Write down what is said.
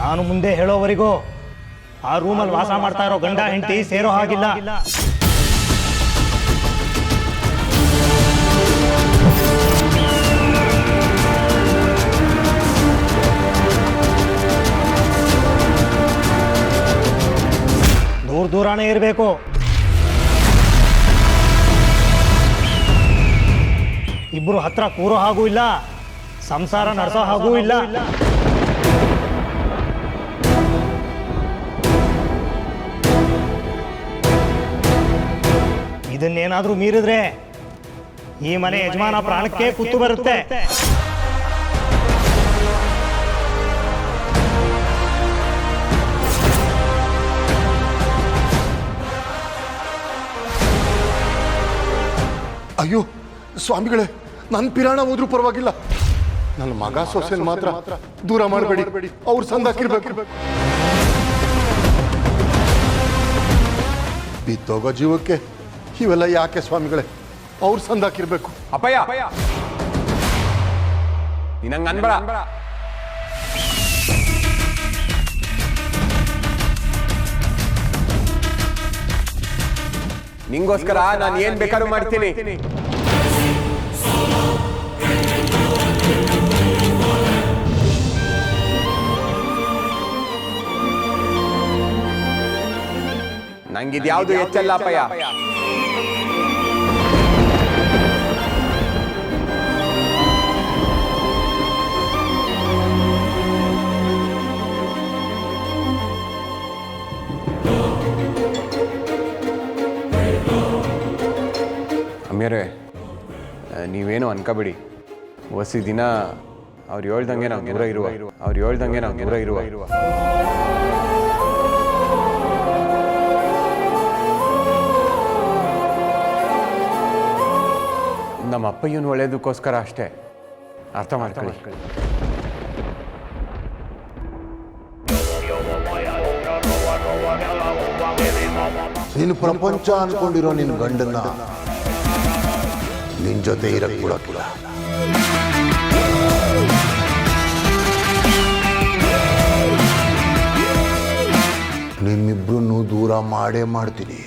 ನಾನು ಮುಂದೆ ಹೇಳೋವರೆಗೂ ಆ ರೂಮಲ್ಲಿ ವಾಸ ಮಾಡ್ತಾ ಇರೋ ಗಂಡ ಹೆಂಡತಿ ಸೇರೋ ಹಾಗಿಲ್ಲ. ದೂರ ದೂರಾನೇ ಇರಬೇಕು. ಇಬ್ರು ಹತ್ರ ಕೂರೋ ಹಾಗೂ ಇಲ್ಲ, ಸಂಸಾರ ನಡೆಸೋ ಹಾಗೂ ಇಲ್ಲ. ಇದನ್ನೇನಾದ್ರೂ ಮೀರಿದ್ರೆ ಈ ಮನೆ ಯಜಮಾನ ಪ್ರಾಣಕ್ಕೆ ಕುತ್ತು ಬರುತ್ತೆ. ಅಯ್ಯೋ ಸ್ವಾಮಿಗಳೇ ನನ್ನ ಪಿರಾಣ ಹೋದ್ರೂ ಪರವಾಗಿಲ್ಲ. ನನ್ನ ಮಗ ಸೊಸೆಲ್ ಮಾತ್ರ ದೂರ ಮಾಡಬೇಡಿ. ಅವ್ರು ಸಂದಾಕಿರ್ಬೇಕು ಬಿದ್ದೋಗೋ ಜೀವಕ್ಕೆ ಇವೆಲ್ಲ ಯಾಕೆ ಸ್ವಾಮಿಗಳೇ? ಅವ್ರು ಸಂದಾಕಿರ್ಬೇಕು. ಅಪ್ಪಯ್ಯ! ನೀನಂಗ ಅನ್ಬೇಡ. ನಿಂಗೋಸ್ಕರ ನಾನು ಏನ್ ಬೇಕಾದ್ರೂ ಮಾಡ್ತೀನಿ. ನಂಗಿದ್ಯಾವುದು ಹೆಚ್ಚಲ್ಲ ಅಪಾಯ ಅಮ್ಯರೇ ನೀವೇನು ಅನ್ಕೋಬೇಡಿ. ಒಸಿ ದಿನ ಅವ್ರು ಹೇಳ್ದಂಗೆ ನಾವು ದೂರ ಇರುವ. ಅವ್ರು ಹೇಳ್ದಂಗೆ ನಾವು ಇರುವ ಇರುವ. ನಮ್ಮ ಅಪ್ಪಯ್ಯನ ಒಳ್ಳೆಯದಕ್ಕೋಸ್ಕರ ಅಷ್ಟೇ. ಅರ್ಥ ಮಾಡ್ಕೊಳ್ಳಿ. ನೀನು ಪ್ರಪಂಚ ಅನ್ಕೊಂಡಿರೋ ನಿನ್ನ ಗಂಡನ್ನ ನಿನ್ ಜೊತೆ ಇರಕ್ ಬಿಡಕ್ಕಿಲ್ಲ. ನಿಮ್ಮಿಬ್ರನ್ನು ದೂರ ಮಾಡೇ ಮಾಡ್ತೀನಿ.